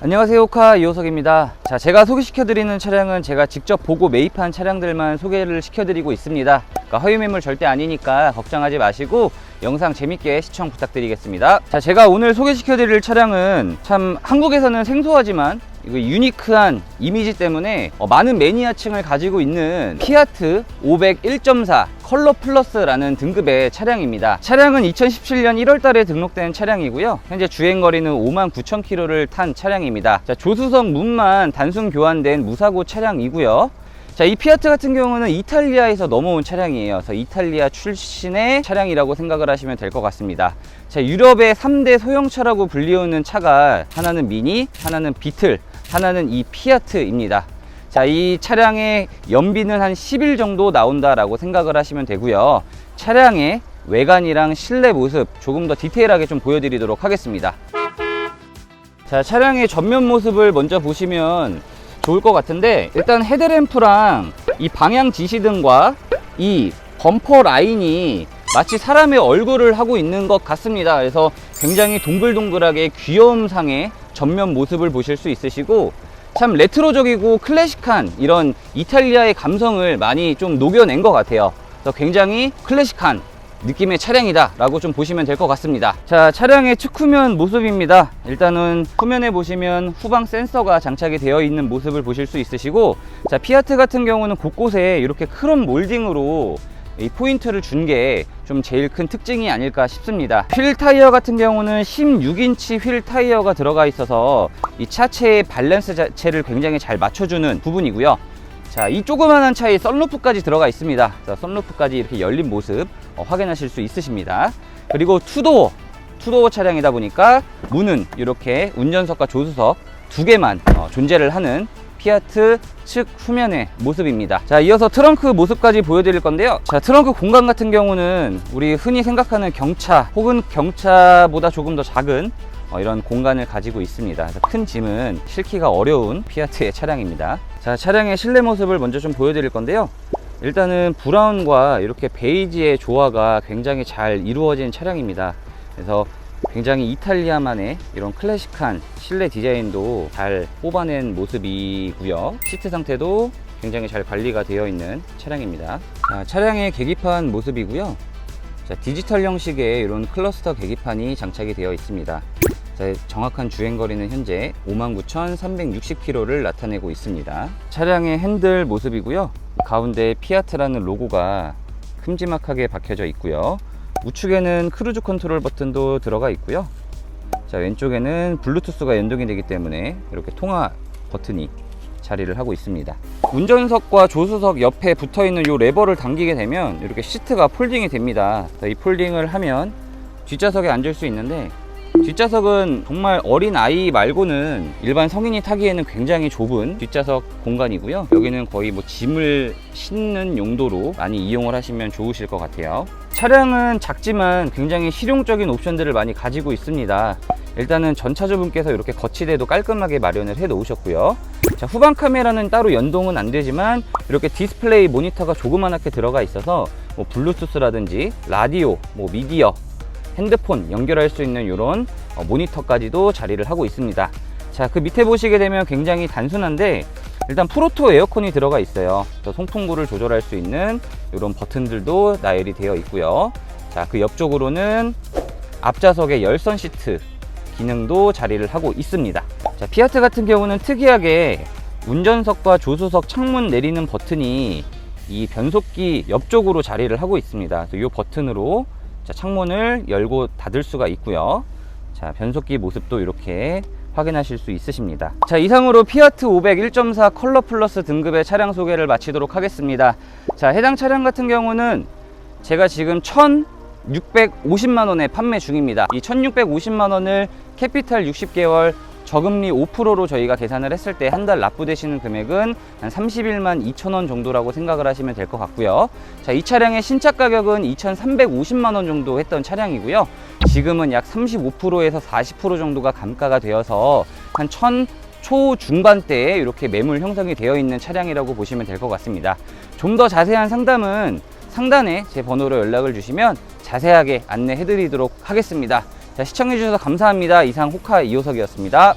안녕하세요 호카 이호석입니다. 자 제가 소개시켜 드리는 차량은 제가 직접 보고 매입한 차량들만 소개를 시켜 드리고 있습니다. 그러니까 허위 매물 절대 아니니까 걱정하지 마시고 영상 재밌게 시청 부탁드리겠습니다. 자 제가 오늘 소개시켜 드릴 차량은 참 한국에서는 생소하지만 이거 유니크한 이미지 때문에 어, 많은 매니아층을 가지고 있는 피아트 500 1.4 컬러 플러스라는 등급의 차량입니다. 차량은 2017년 1월 달에 등록된 차량이고요. 현재 주행 거리는 5만 9천 킬로를 탄 차량입니다. 자, 조수석 문만 단순 교환된 무사고 차량이고요. 자, 이 피아트 같은 경우는 이탈리아에서 넘어온 차량이에요. 그래서 이탈리아 출신의 차량이라고 생각을 하시면 될 것 같습니다. 자, 유럽의 3대 소형차라고 불리우는 차가 하나는 미니, 하나는 비틀, 하나는 이 피아트입니다. 자, 이 차량의 연비는 한 10일 정도 나온다라고 생각을 하시면 되고요. 차량의 외관이랑 실내 모습 조금 더 디테일하게 좀 보여드리도록 하겠습니다. 자, 차량의 전면 모습을 먼저 보시면 좋을 것 같은데 일단 헤드램프랑 이 방향 지시등과 이 범퍼 라인이 마치 사람의 얼굴을 하고 있는 것 같습니다. 그래서 굉장히 동글동글하게 귀여움상의 전면 모습을 보실 수 있으시고 참 레트로적이고 클래식한 이런 이탈리아의 감성을 많이 좀 녹여낸 것 같아요. 그래서 굉장히 클래식한 느낌의 차량이다 라고 좀 보시면 될 것 같습니다. 자 차량의 측후면 모습입니다. 일단은 후면에 보시면 후방 센서가 장착이 되어 있는 모습을 보실 수 있으시고 자 피아트 같은 경우는 곳곳에 이렇게 크롬 몰딩으로 이 포인트를 준 게 좀 제일 큰 특징이 아닐까 싶습니다. 휠 타이어 같은 경우는 16인치 휠 타이어가 들어가 있어서 이 차체의 밸런스 자체를 굉장히 잘 맞춰주는 부분이고요 자, 이 조그만한 차에 썬루프까지 들어가 있습니다. 자, 썬루프까지 이렇게 열린 모습 어, 확인하실 수 있으십니다. 그리고 투도어, 투도어 차량이다 보니까 문은 이렇게 운전석과 조수석 두 개만 어, 존재를 하는 피아트 측 후면의 모습입니다. 자, 이어서 트렁크 모습까지 보여드릴 건데요. 자, 트렁크 공간 같은 경우는 우리 흔히 생각하는 경차 혹은 경차보다 조금 더 작은 어, 이런 공간을 가지고 있습니다. 그래서 큰 짐은 실기가 어려운 피아트의 차량입니다. 자, 차량의 실내 모습을 먼저 좀 보여드릴 건데요. 일단은 브라운과 이렇게 베이지의 조화가 굉장히 잘 이루어진 차량입니다. 그래서 굉장히 이탈리아만의 이런 클래식한 실내 디자인도 잘 뽑아낸 모습이고요. 시트 상태도 굉장히 잘 관리가 되어 있는 차량입니다. 자, 차량의 계기판 모습이고요. 자, 디지털 형식의 이런 클러스터 계기판이 장착이 되어 있습니다. 자, 정확한 주행 거리는 현재 59,360km를 나타내고 있습니다. 차량의 핸들 모습이고요. 가운데 피아트라는 로고가 큼지막하게 박혀져 있고요. 우측에는 크루즈 컨트롤 버튼도 들어가 있고요. 자, 왼쪽에는 블루투스가 연동이 되기 때문에 이렇게 통화 버튼이 자리를 하고 있습니다. 운전석과 조수석 옆에 붙어 있는 이 레버를 당기게 되면 이렇게 시트가 폴딩이 됩니다. 이 폴딩을 하면 뒷좌석에 앉을 수 있는데 뒷좌석은 정말 어린 아이 말고는 일반 성인이 타기에는 굉장히 좁은 뒷좌석 공간이고요. 여기는 거의 뭐 짐을 싣는 용도로 많이 이용을 하시면 좋으실 것 같아요. 차량은 작지만 굉장히 실용적인 옵션들을 많이 가지고 있습니다. 일단은 전차주분께서 이렇게 거치대도 깔끔하게 마련을 해 놓으셨고요. 자, 후방 카메라는 따로 연동은 안 되지만 이렇게 디스플레이 모니터가 조그만하게 들어가 있어서 뭐 블루투스라든지 라디오, 뭐 미디어, 핸드폰 연결할 수 있는 이런 어, 모니터까지도 자리를 하고 있습니다. 자, 그 밑에 보시게 되면 굉장히 단순한데 일단 프로토 에어컨이 들어가 있어요. 또 송풍구를 조절할 수 있는 이런 버튼들도 나열이 되어 있고요. 자, 그 옆쪽으로는 앞좌석의 열선 시트 기능도 자리를 하고 있습니다. 자, 피아트 같은 경우는 특이하게 운전석과 조수석 창문 내리는 버튼이 이 변속기 옆쪽으로 자리를 하고 있습니다. 이 버튼으로 자, 창문을 열고 닫을 수가 있고요. 자, 변속기 모습도 이렇게 확인하실 수 있으십니다. 자, 이상으로 피아트 500 1.4 컬러 플러스 등급의 차량 소개를 마치도록 하겠습니다. 자, 해당 차량 같은 경우는 제가 지금 1,650만 원에 판매 중입니다. 이 1,650만 원을 캐피탈 60개월 저금리 5%로 저희가 계산을 했을 때 한 달 납부되시는 금액은 한 31만 2천 원 정도라고 생각을 하시면 될 것 같고요. 자, 이 차량의 신차 가격은 2,350만 원 정도 했던 차량이고요. 지금은 약 35%에서 40% 정도가 감가가 되어서 한 1,000 초중반대에 이렇게 매물 형성이 되어 있는 차량이라고 보시면 될 것 같습니다. 좀 더 자세한 상담은 상단에 제 번호로 연락을 주시면 자세하게 안내해 드리도록 하겠습니다. 자, 시청해 주셔서 감사합니다. 이상 호카 이호석이었습니다.